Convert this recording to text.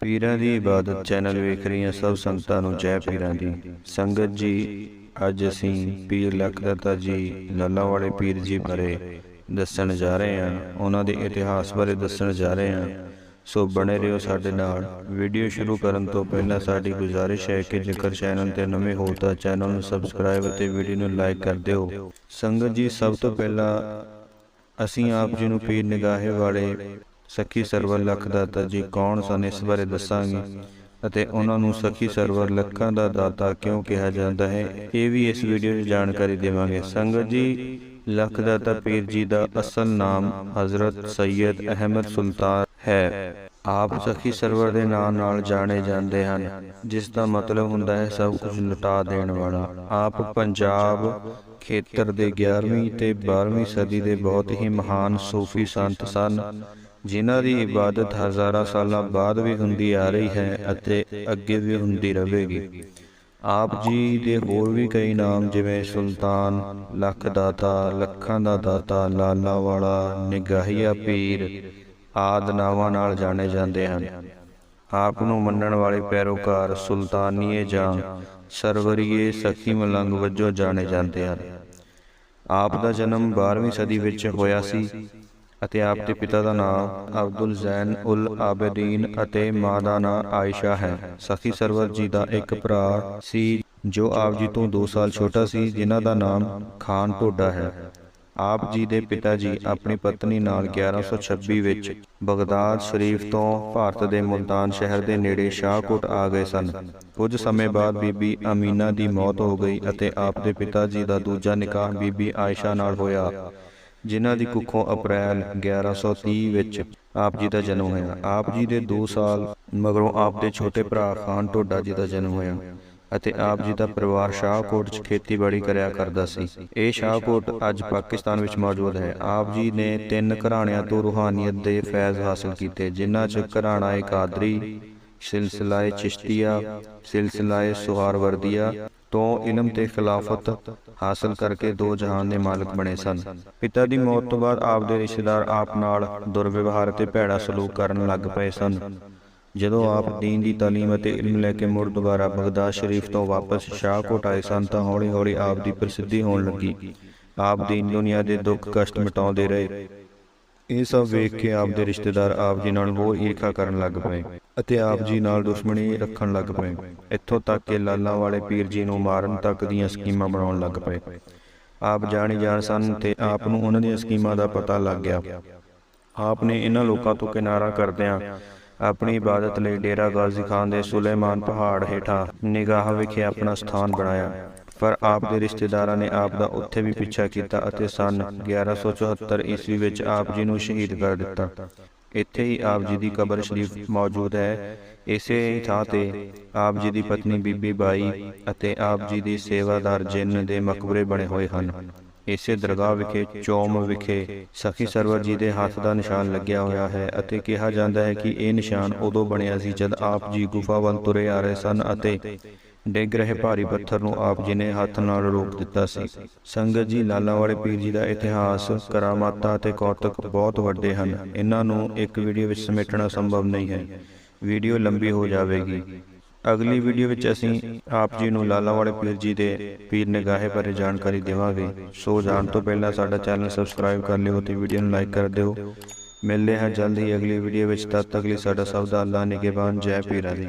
ਪੀਰਾਂ ਦੀ ਇਬਾਦਤ ਚੈਨਲ ਵੇਖ ਰਹੀਆਂ ਸਭ ਸੰਗਤਾਂ ਨੂੰ ਜੈ ਪੀਰਾਂ ਦੀ। ਸੰਗਤ ਜੀ, ਅੱਜ ਅਸੀਂ ਪੀਰ ਲਖਦਾਤਾ ਜੀ ਲੱਲਾ ਵਾਲੇ ਪੀਰ ਜੀ ਬਾਰੇ ਦੱਸਣ ਜਾ ਰਹੇ ਹਾਂ। ਉਹਨਾਂ ਦੇ ਇਤਿਹਾਸ ਬਾਰੇ ਦੱਸਣ ਜਾ ਰਹੇ ਹਾਂ। ਸੋ ਬਣੇ ਰਹੋ ਸਾਡੇ ਨਾਲ। ਵੀਡੀਓ ਸ਼ੁਰੂ ਕਰਨ ਤੋਂ ਪਹਿਲਾਂ ਸਾਡੀ ਗੁਜ਼ਾਰਿਸ਼ ਹੈ ਕਿ ਜੇਕਰ ਚੈਨਲ ਤੇ ਨਵੇਂ ਹੋ ਤਾਂ ਚੈਨਲ ਨੂੰ ਸਬਸਕ੍ਰਾਈਬ ਅਤੇ ਵੀਡੀਓ ਨੂੰ ਲਾਈਕ ਕਰ ਦਿਓ। ਸੰਗਤ ਜੀ, ਸਭ ਤੋਂ ਪਹਿਲਾਂ ਅਸੀਂ ਆਪ ਜੀ ਨੂੰ ਪੀਰ ਨਿਗਾਹੇ ਵਾਲੇ ਸਖੀ ਸਰਵਰ ਲੱਖ ਦਾਤਾ ਜੀ ਕੌਣ ਸਨ ਇਸ ਬਾਰੇ ਦੱਸਾਂਗੇ? ਅਤੇ ਉਹਨਾਂ ਨੂੰ ਸਖੀ ਸਰਵਰ ਲੱਖਾਂ ਦਾ ਦਾਤਾ ਕਿਉਂ ਕਿਹਾ ਜਾਂਦਾ ਹੈ? ਇਹ ਵੀ ਇਸ ਵੀਡੀਓ ਵਿੱਚ ਜਾਣਕਾਰੀ ਦੇਵਾਂਗੇ। ਸੰਗਤ ਜੀ ਲੱਖ ਦਾਤਾ ਪੀਰ ਜੀ ਦਾ ਅਸਲ ਨਾਮ ਹਜ਼ਰਤ ਸੈਯਦ ਅਹਿਮਦ ਸੁਲਤਾਨ ਹੈ। ਆਪ ਸਖੀ ਸਰਵਰ ਦੇ ਨਾਮ ਨਾਲ ਜਾਣੇ ਜਾਂਦੇ ਹਨ ਜਿਸ ਦਾ ਮਤਲਬ ਹੁੰਦਾ ਹੈ ਸਭ ਕੁਝ ਲੁਟਾ ਦੇਣ ਵਾਲਾ। ਆਪ ਪੰਜਾਬ ਖੇਤਰ ਦੇ 11ਵੀਂ ਤੇ 12ਵੀਂ ਸਦੀ ਦੇ ਬਹੁਤ ਹੀ ਮਹਾਨ ਸੂਫੀ ਸੰਤ ਸਨ ਜਿਨ੍ਹਾਂ ਦੀ ਇਬਾਦਤ ਹਜ਼ਾਰਾਂ ਸਾਲਾਂ ਬਾਅਦ ਵੀ ਹੁੰਦੀ ਆ ਰਹੀ ਹੈ ਅਤੇ ਅੱਗੇ ਵੀ ਹੁੰਦੀ ਰਹੇਗੀ। ਆਪ ਜੀ ਦੇ ਹੋਰ ਵੀ ਕਈ ਨਾਮ ਜਿਵੇਂ ਸੁਲਤਾਨ ਲੱਖ ਦਾਤਾ ਲੱਖਾਂ ਦਾ ਦਾਤਾ, ਲਾਲਾ ਵਾਲਾ, ਨਿਗਾਹੀਆ ਪੀਰ ਆਦਿ ਨਾਵਾਂ ਨਾਲ ਜਾਣੇ ਜਾਂਦੇ ਹਨ। ਆਪ ਨੂੰ ਮੰਨਣ ਵਾਲੇ ਪੈਰੋਕਾਰ ਸੁਲਤਾਨੀਏ ਜਾਂ ਸਰਵਰੀਏ ਸਖੀ ਮਲੰਗ ਵਜੋਂ ਜਾਣੇ ਜਾਂਦੇ ਹਨ। ਆਪ ਦਾ ਜਨਮ 12ਵੀਂ ਸਦੀ ਵਿੱਚ ਹੋਇਆ ਸੀ। ਅਤੇ ਆਪ ਦੇ ਪਿਤਾ ਦਾ ਨਾਮ ਅਬਦੁਲ ਜ਼ੈਨ ਉਲ ਆਬਦੀਨ ਅਤੇ ਮਾਂ ਦਾ ਨਾਮ ਆਇਸ਼ਾ ਹੈ। ਸਖੀ ਸਰਵਰ ਜੀ ਦਾ ਇੱਕ ਭਰਾ ਸੀ, ਜੋ ਆਪ ਜੀ ਤੋਂ 2 ਸਾਲ ਛੋਟਾ ਸੀ, ਜਿਨ੍ਹਾਂ ਦਾ ਨਾਮ ਖਾਨ ਟੋਡਾ ਹੈ। ਆਪ ਜੀ ਦੇ ਪਿਤਾ ਜੀ ਆਪਣੀ ਪਤਨੀ ਨਾਲ 1126 ਵਿੱਚ ਬਗਦਾਦ ਸ਼ਰੀਫ ਤੋਂ ਭਾਰਤ ਦੇ ਮੁਲਤਾਨ ਸ਼ਹਿਰ ਦੇ ਨੇੜੇ ਸ਼ਾਹਕੋਟ ਆ ਗਏ ਸਨ। ਕੁਝ ਸਮੇਂ ਬਾਅਦ ਬੀਬੀ ਅਮੀਨਾ ਦੀ ਮੌਤ ਹੋ ਗਈ ਅਤੇ ਆਪ ਦੇ ਪਿਤਾ ਜੀ ਦਾ ਦੂਜਾ ਨਿਕਾਹ ਬੀਬੀ ਆਇਸ਼ਾ ਨਾਲ ਹੋਇਆ। ਜਿਨ੍ਹਾਂ ਦੀ ਕੁੱਖੋਂ ਅਪ੍ਰੈਲ 1130 ਵਿੱਚ ਆਪ ਜੀ ਦਾ ਜਨਮ ਹੋਇਆ। ਆਪ ਜੀ ਦੇ 2 ਸਾਲ ਮਗਰੋਂ ਆਪ ਦੇ ਛੋਟੇ ਭਰਾ ਖਾਨ ਟੋਡਾ ਜੀ ਦਾ ਜਨਮ ਹੋਇਆ ਅਤੇ ਆਪ ਜੀ ਦਾ ਪਰਿਵਾਰ ਸ਼ਾਹਕੋਟ 'ਚ ਖੇਤੀਬਾੜੀ ਕਰਿਆ ਕਰਦਾ ਸੀ। ਇਹ ਸ਼ਾਹਕੋਟ ਅੱਜ ਪਾਕਿਸਤਾਨ ਵਿੱਚ ਮੌਜੂਦ ਹੈ। ਆਪ ਜੀ ਨੇ ਤਿੰਨ ਘਰਾਣਿਆਂ ਤੋਂ ਰੂਹਾਨੀਅਤ ਦੇ ਫੈਜ਼ ਹਾਸਲ ਕੀਤੇ, ਜਿਨ੍ਹਾਂ 'ਚ ਘਰਾਣਾ ਏ ਕਾਦਰੀ ਸਿਲਸਿਲਾ ਚਿਸ਼ਤੀਆ ਸਿਲਸਿਲਾ ਸੁਹਾਰਵਰਦੀਆ ਤੋਂ ਇਲਮ ਤੇ ਖਿਲਾਫਤ ਹਾਸਲ ਕਰਕੇ ਦੋ ਜਹਾਨ ਦੇ ਮਾਲਕ ਬਣੇ ਸਨ। ਪਿਤਾ ਦੀ ਮੌਤ ਤੋਂ ਬਾਅਦ ਆਪ ਦੇ ਰਿਸ਼ਤੇਦਾਰ ਆਪ ਨਾਲ ਦੁਰਵਿਵਹਾਰ ਤੇ ਭੈੜਾ ਸਲੂਕ ਕਰਨ ਲੱਗ ਪਏ ਸਨ। ਜਦੋਂ ਆਪ ਦੀਨ ਦੀ ਤਾਲੀਮ ਅਤੇ ਇਲਮ ਲੈ ਕੇ ਮੁੜ ਦੁਬਾਰਾ ਬਗਦਾਦ ਸ਼ਰੀਫ ਤੋਂ ਵਾਪਸ ਸ਼ਾਹਕੋਟ ਆਏ ਸਨ ਤਾਂ ਹੌਲੀ-ਹੌਲੀ ਆਪ ਦੀ ਪ੍ਰਸਿੱਧੀ ਹੋਣ ਲੱਗੀ। ਆਪ ਦੀਨ ਦੁਨੀਆ ਦੇ ਦੁੱਖ ਕਸ਼ਟ ਮਿਟਾਉਂਦੇ ਰਹੇ। ਇਹ ਸਭ ਵੇਖ ਕੇ ਆਪ ਦੇ ਰਿਸ਼ਤੇਦਾਰ ਆਪ ਜੀ ਨਾਲ ਹੋਰ ਈਰਖਾ ਕਰਨ ਲੱਗ ਪਏ ਅਤੇ ਆਪ ਜੀ ਨਾਲ ਦੁਸ਼ਮਣੀ ਰੱਖਣ ਲੱਗ ਪਏ। ਇੱਥੋਂ ਤੱਕ ਕਿ ਲਾਲਾ ਵਾਲੇ ਪੀਰ ਜੀ ਨੂੰ ਮਾਰਨ ਤੱਕ ਦੀਆਂ ਸਕੀਮਾਂ ਬਣਾਉਣ ਲੱਗ ਪਏ। ਆਪ ਜਾਣੀ ਜਾਣ ਸਨ ਤੇ ਆਪ ਨੂੰ ਉਹਨਾਂ ਦੀਆਂ ਸਕੀਮਾਂ ਦਾ ਪਤਾ ਲੱਗ ਗਿਆ। ਆਪ ਨੇ ਇਹਨਾਂ ਲੋਕਾਂ ਤੋਂ ਕਿਨਾਰਾ ਕਰਦਿਆਂ ਆਪਣੀ ਇਬਾਦਤ ਲਈ ਡੇਰਾ ਗਾਜ਼ੀ ਖਾਨ ਦੇ ਸੁਲੇਮਾਨ ਪਹਾੜ ਹੇਠਾਂ ਨਿਗਾਹ ਵਿਖੇ ਆਪਣਾ ਸਥਾਨ ਬਣਾਇਆ। ਪਰ ਆਪ ਦੇ ਰਿਸ਼ਤੇਦਾਰਾਂ ਨੇ ਆਪ ਦਾ ਉੱਥੇ ਵੀ ਪਿੱਛਾ ਕੀਤਾ ਅਤੇ ਸਨ 1174 ਈਸਵੀ ਵਿੱਚ ਆਪ ਜੀ ਨੂੰ ਸ਼ਹੀਦ ਕਰ ਦਿੱਤਾ। ਇੱਥੇ ਹੀ ਆਪ ਜੀ ਦੀ ਕਬਰ ਸ਼ਰੀਫ ਮੌਜੂਦ ਹੈ। ਇਸੇ ਹੀ ਥਾਂ ਤੇ ਆਪ ਜੀ ਦੀ ਪਤਨੀ ਬੀਬੀ ਬਾਈ ਅਤੇ ਆਪ ਜੀ ਦੀ ਸੇਵਾਦਾਰ ਜਿੰਨ ਦੇ ਮਕਬਰੇ ਬਣੇ ਹੋਏ ਹਨ। ਇਸੇ ਦਰਗਾਹ ਵਿਖੇ, ਚੌਮ ਵਿਖੇ ਸਖੀ ਸਰਵਰ ਜੀ ਦੇ ਹੱਥ ਦਾ ਨਿਸ਼ਾਨ ਲੱਗਿਆ ਹੋਇਆ ਹੈ ਅਤੇ ਕਿਹਾ ਜਾਂਦਾ ਹੈ ਕਿ ਇਹ ਨਿਸ਼ਾਨ ਉਦੋਂ ਬਣਿਆ ਸੀ ਜਦ ਆਪ ਜੀ ਗੁਫਾ ਵੱਲ ਤੁਰੇ ਆ ਰਹੇ ਸਨ ਅਤੇ ਡਿੱਗ ਰਹੇ ਭਾਰੀ ਪੱਥਰ ਨੂੰ ਆਪ ਜੀ ਨੇ ਹੱਥ ਨਾਲ ਰੋਕ ਦਿੱਤਾ ਸੀ। ਸੰਗਤ ਜੀ, ਲਾਲਾ ਵਾਲੇ ਪੀਰ ਜੀ ਦਾ ਇਤਿਹਾਸ, ਕਰਾਮਾਤਾਂ ਅਤੇ ਕੌਤਕ ਬਹੁਤ ਵੱਡੇ ਹਨ। ਇਹਨਾਂ ਨੂੰ ਇੱਕ ਵੀਡੀਓ ਵਿੱਚ ਸਮੇਟਣਾ ਸੰਭਵ ਨਹੀਂ ਹੈ। ਵੀਡੀਓ ਲੰਬੀ ਹੋ ਜਾਵੇਗੀ। ਅਗਲੀ ਵੀਡੀਓ ਵਿੱਚ ਅਸੀਂ ਆਪ ਜੀ ਨੂੰ ਲਾਲਾ ਵਾਲੇ ਪੀਰ ਜੀ ਦੇ ਪੀਰ ਨਿਗਾਹੇ ਬਾਰੇ ਜਾਣਕਾਰੀ ਦੇਵਾਂਗੇ। ਸੋ ਜਾਣ ਤੋਂ ਪਹਿਲਾਂ ਸਾਡਾ ਚੈਨਲ ਸਬਸਕ੍ਰਾਈਬ ਕਰ ਲਿਓ ਤੇ ਵੀਡੀਓ ਨੂੰ ਲਾਈਕ ਕਰ ਦਿਓ। ਮਿਲਦੇ ਹਾਂ ਜਲਦ ਹੀ ਅਗਲੀ ਵੀਡੀਓ ਵਿੱਚ। ਤਦ ਤੱਕ ਲਈ ਸਾਡਾ ਸਭ ਦਾ ਅੱਲਾ ਨਿਗਹਿਬਾਨ। ਜੈ ਪੀਰਾਂ ਦੀ